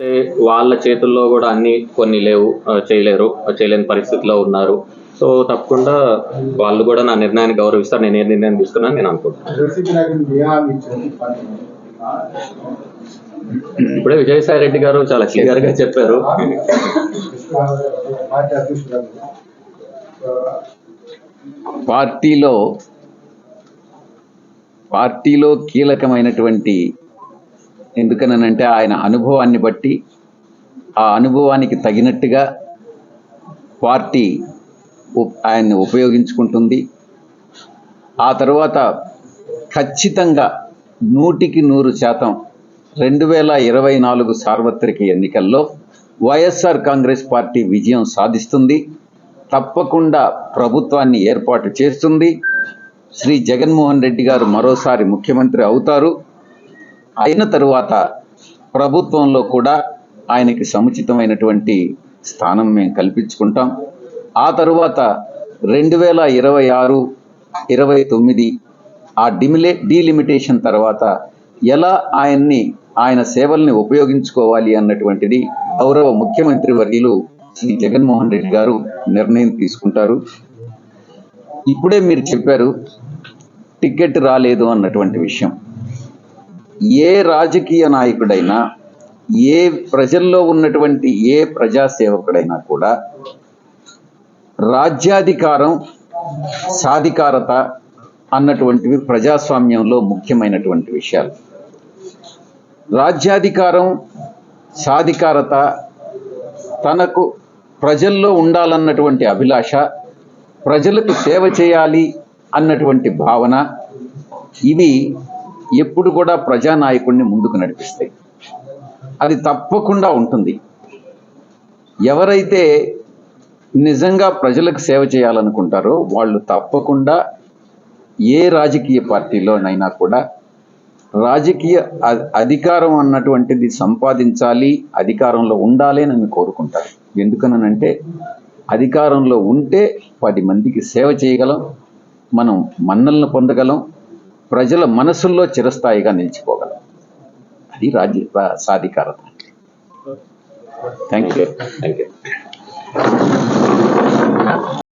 అంటే వాళ్ళ చేతుల్లో కూడా అన్ని కొన్ని లేవు చేయలేరు చేయలేని పరిస్థితిలో ఉన్నారు. సో తప్పకుండా వాళ్ళు కూడా నా నిర్ణయాన్ని గౌరవిస్తారు. నేను ఏ నిర్ణయం తీసుకున్నాను నేను అనుకుంటున్నాను. ఇప్పుడే విజయసాయి రెడ్డి గారు చాలా క్లియర్గా చెప్పారు. పార్టీలో పార్టీలో కీలకమైనటువంటి ఎందుకనంటే ఆయన అనుభవాన్ని బట్టి ఆ అనుభవానికి తగినట్టుగా పార్టీ ఆయన్ని ఉపయోగించుకుంటుంది. ఆ తర్వాత ఖచ్చితంగా నూటికి నూరు శాతం రెండు వేల ఇరవై నాలుగు సార్వత్రిక ఎన్నికల్లో వైఎస్ఆర్ కాంగ్రెస్ పార్టీ విజయం సాధిస్తుంది. తప్పకుండా ప్రభుత్వాన్ని ఏర్పాటు చేస్తుంది. శ్రీ జగన్మోహన్ రెడ్డి గారు మరోసారి ముఖ్యమంత్రి అవుతారు. అయిన తరువాత ప్రభుత్వంలో కూడా ఆయనకి సముచితమైనటువంటి స్థానం మేము కల్పించుకుంటాం. ఆ తరువాత రెండు వేల ఇరవై ఆరు ఇరవై తొమ్మిది ఆ డిమిలే డీలిమిటేషన్ తర్వాత ఎలా ఆయన్ని ఆయన సేవల్ని ఉపయోగించుకోవాలి అన్నటువంటిది గౌరవ ముఖ్యమంత్రి వర్యులు శ్రీ జగన్మోహన్ రెడ్డి గారు నిర్ణయం తీసుకుంటారు. ఇప్పుడే మీరు చెప్పారు టికెట్ రాలేదు అన్నటువంటి విషయం. ఏ రాజకీయ నాయకుడైనా ఏ ప్రజల్లో ఉన్నటువంటి ఏ ప్రజాసేవకుడైనా కూడా రాజ్యాధికారం సాధికారత అన్నటువంటివి ప్రజాస్వామ్యంలో ముఖ్యమైనటువంటి విషయాలు. రాజ్యాధికారం సాధికారత తనకు ప్రజల్లో ఉండాలన్నటువంటి అభిలాష ప్రజలకు సేవ చేయాలి అన్నటువంటి భావన ఇవి ఎప్పుడు కూడా ప్రజానాయకుడిని ముందుకు నడిపిస్తాయి. అది తప్పకుండా ఉంటుంది. ఎవరైతే నిజంగా ప్రజలకు సేవ చేయాలనుకుంటారో వాళ్ళు తప్పకుండా ఏ రాజకీయ పార్టీలోనైనా కూడా రాజకీయ అధికారం అన్నటువంటిది సంపాదించాలి అధికారంలో ఉండాలి అని కోరుకుంటారు. ఎందుకనంటే అధికారంలో ఉంటే పది మందికి సేవ చేయగలం మనం మన్నలను పొందగలం ప్రజల మనసుల్లో చిరస్థాయిగా నిలిచిపోగలం. అది రాజ్య సాధికారత. Thank you thank you